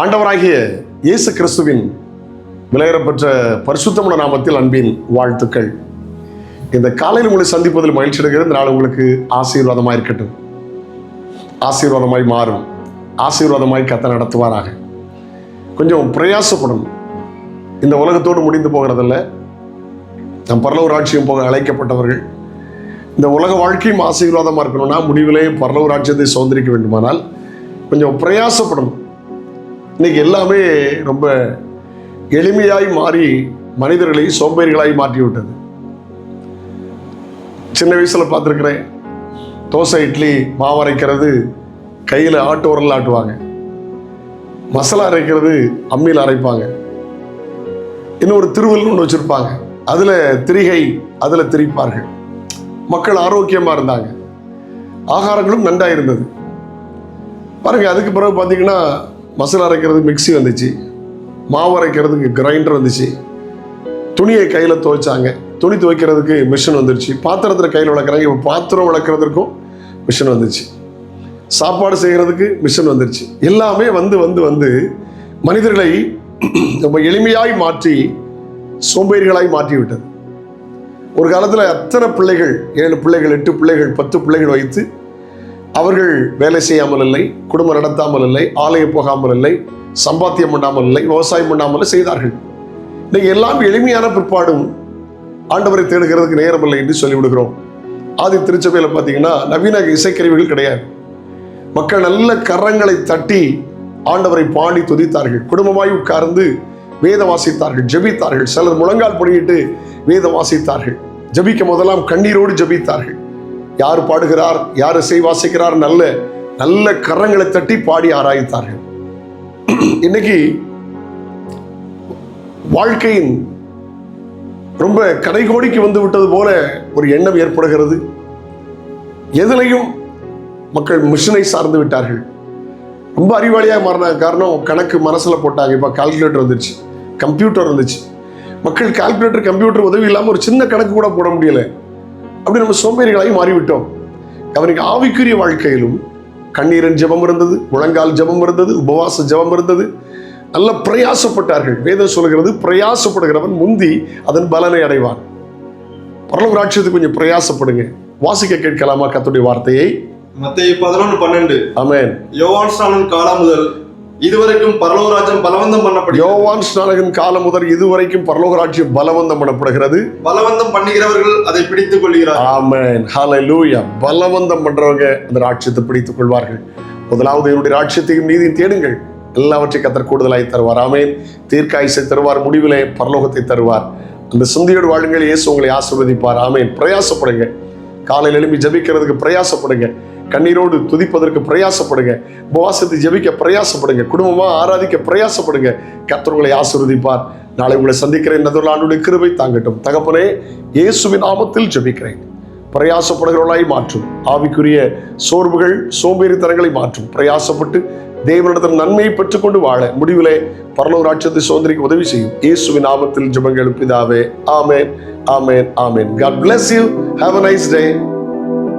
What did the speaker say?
ஆண்டவராகிய இயேசு கிறிஸ்துவின் விலையேறப்பெற்ற பரிசுத்தமுள்ள நாமத்தில் அன்பின் வாழ்த்துக்கள். இந்த காலையில் உங்களை சந்திப்பதில் மகிழ்ச்சி அடைகிறது இந்த நாள் உங்களுக்கு ஆசீர்வாதமாக இருக்கட்டும். ஆசீர்வாதமாய் மாறும். ஆசீர்வாதமாய் கத்த நடத்துவாராக. கொஞ்சம் பிரயாசப்படும் இந்த உலகத்தோடு முடிந்து போகிறதில்ல. நம் பரலவராட்சியம் போக அழைக்கப்பட்டவர்கள். இந்த உலக வாழ்க்கையும் ஆசீர்வாதமாக இருக்கணும்னா முடிவிலே பரலவராட்சியத்தை சுதந்திரிக்க வேண்டுமானால் கொஞ்சம் பிரயாசப்படணும். இன்னைக்கு எல்லாமே ரொம்ப எளிமையாய் மாறி மனிதர்களை சோம்பேறிகளாய் மாற்றி விட்டது சின்ன வயசுல பார்த்துருக்குறேன் தோசை இட்லி மாவு அரைக்கிறது கையில் ஆட்டு உரல் ஆட்டுவாங்க. மசாலா அரைக்கிறது அம்மியில் அரைப்பாங்க. இன்னொரு திருவள்ளுன்னு ஒன்று வச்சுருப்பாங்க. அதில் திரிகை அதில் திரிப்பார்கள். மக்கள் ஆரோக்கியமாக இருந்தாங்க. ஆகாரங்களும் நன்றாக இருந்தது. பாருங்க அதுக்கு பிறகு பார்த்தீங்கன்னா மசாலா அரைக்கிறது மிக்சி வந்துச்சு மாவு அரைக்கிறதுக்கு கிரைண்டர் வந்துச்சு. துணியை கையில் துவைச்சாங்க. துணி துவைக்கிறதுக்கு மிஷின் வந்துருச்சு. பாத்திரத்தில் கையில் வளர்க்குறாங்க இப்போ பாத்திரம் வளர்க்குறதுக்கும் மிஷின் வந்துச்சு சாப்பாடு செய்கிறதுக்கு மிஷின் வந்துருச்சு. எல்லாமே வந்து வந்து வந்து மனிதர்களை ரொம்ப எளிமையாய் மாற்றி சோம்பேறிகளாய் மாற்றி விட்டது ஒரு காலத்தில் அத்தனை பிள்ளைகள் ஏழு பிள்ளைகள் எட்டு பிள்ளைகள் பத்து பிள்ளைகள் வைத்து அவர்கள் வேலை செய்யாமல் இல்லை குடும்பம் நடத்தாமல் இல்லை ஆலயம் போகாமல் இல்லை சம்பாத்தியம் பண்ணாமல் இல்லை விவசாயம் பண்ணாமல் செய்தார்கள். இன்னைக்கு எல்லாம் எளிமையான பிற்பாடும் ஆண்டவரை தேடுகிறதுக்கு நேரம் இல்லை என்று சொல்லிவிடுகிறோம். ஆதி திருச்சபையில் பார்த்தீங்கன்னா நவீன இசைக்கருவிகள் கிடையாது. மக்கள் நல்ல கரங்களை தட்டி ஆண்டவரை பாடி துதித்தார்கள். குடும்பமாய் உட்கார்ந்து வேத வாசித்தார்கள் ஜெபித்தார்கள். சிலர் முழங்கால் பொடியிட்டு வேத வாசித்தார்கள். ஜெபிக்க முதலாம் கண்ணீரோடு ஜெபித்தார்கள். யார் பாடுகிறார் யார் இசை வாசிக்கிறார் நல்ல நல்ல கரங்களை தட்டி பாடி ஆராய்த்தார்கள் இன்னைக்கு வாழ்க்கையின் ரொம்ப கடைகோடிக்கு வந்து விட்டது போல ஒரு எண்ணம் ஏற்படுகிறது. எதிலையும் மக்கள் மிஷினை சார்ந்து விட்டார்கள். ரொம்ப அறிவாளியாக மாறின காரணம் கணக்கு மனசில் போட்டாங்க. இப்போ கால்குலேட்டர் வந்துருச்சு கம்ப்யூட்டர் வந்துச்சு. மக்கள் கால்குலேட்டர் கம்ப்யூட்டர் உதவி இல்லாமல் ஒரு சின்ன கணக்கு கூட போட முடியல. அப்படி நம்ம சோம்பேறிகளாகி மாறிவிட்டோம். அவனுக்கு ஆவிக்குரிய வாழ்க்கையிலும் கண்ணீரின் ஜெபம் இருந்தது முழங்கால் ஜெபம் இருந்தது உபவாச ஜெபம் இருந்தது. நல்ல பிரயாசப்பட்டார்கள். வேதம் சொல்கிறது பிரயாசப்படுகிறவன் முந்தி அதன் பலனை அடைவான். பரலோக ராட்சியத்துக்கு கொஞ்சம் பிரயாசப்படுங்க. வாசிக்க கேட்கலாமா கத்துடைய வார்த்தையை? மத்திய பதினொன்று பன்னெண்டு. ஆமென். யோவான் ஸ்நானன் காலம் முதல் இதுவரைக்கும் பரலோகராஜ்யம் பலவந்தம் பண்ணப்படி யோவான் ஸ்நானகன் காலம் முதல் இதுவரைக்கும் பரலோக ராட்சியம் பலவந்தம் பண்ணப்படுகிறது. பலவந்தம் பண்ணுகிறவர்கள் அதை பிடித்துக் கொள்கிறார் ஆமென். ஹalleluya. பலவந்தம் பண்றவங்க அந்த ராட்சியத்தை பிடித்துக் கொள்வார்கள். முதலாவது என்னுடைய ராட்சியத்தையும் நீதியும் தேடுங்கள். எல்லாவற்றையும் கத்தர் கூடுதலாய் தருவார். ஆமென். தீர்க்காயுசை தருவார் முடிவிலே பரலோகத்தை தருவார். அந்த சிந்தையோடு வாழுங்கள். இயேசு உங்களை ஆசீர்வதிப்பார். ஆமென். பிரயாசப்படுங்க காலையில் எழும்பி ஜெபிக்கிறதுக்கு பிரயாசப்படுங்க கண்ணீரோடு துதிப்பதற்கு பிரயாசப்படுங்க. உபவாசத்தை ஜெபிக்க பிரயாசப்படுங்க. குடும்பமா ஆராதிக்க பிரயாசப்படுங்க. கத்தவங்களை ஆசிர்வதிப்பார். நாளை உங்களை சந்திக்கிறேன். இந்த ஆண்டுடைய கிருபை தாங்கட்டும். தகப்பனே இயேசுவின் நாமத்தில் ஜெபிக்கிறேன். பிரயாசப்படுகிறவர்களாய் மாற்றும். ஆவிக்குரிய சோர்வுகள் சோம்பேறித்தனங்களை மாற்றும். பிரயாசப்பட்டு தேவனிடத்தில் நன்மையை பெற்றுக்கொண்டு வாழ முடிவிலே பரலோக ராட்சத்தை சோதனைக்கு உதவி செய்யும். இயேசுவின் நாமத்தில் ஜெபங்கள் பிதாவே. ஆமேன். ஆமேன். ஆமேன். God bless you have a nice day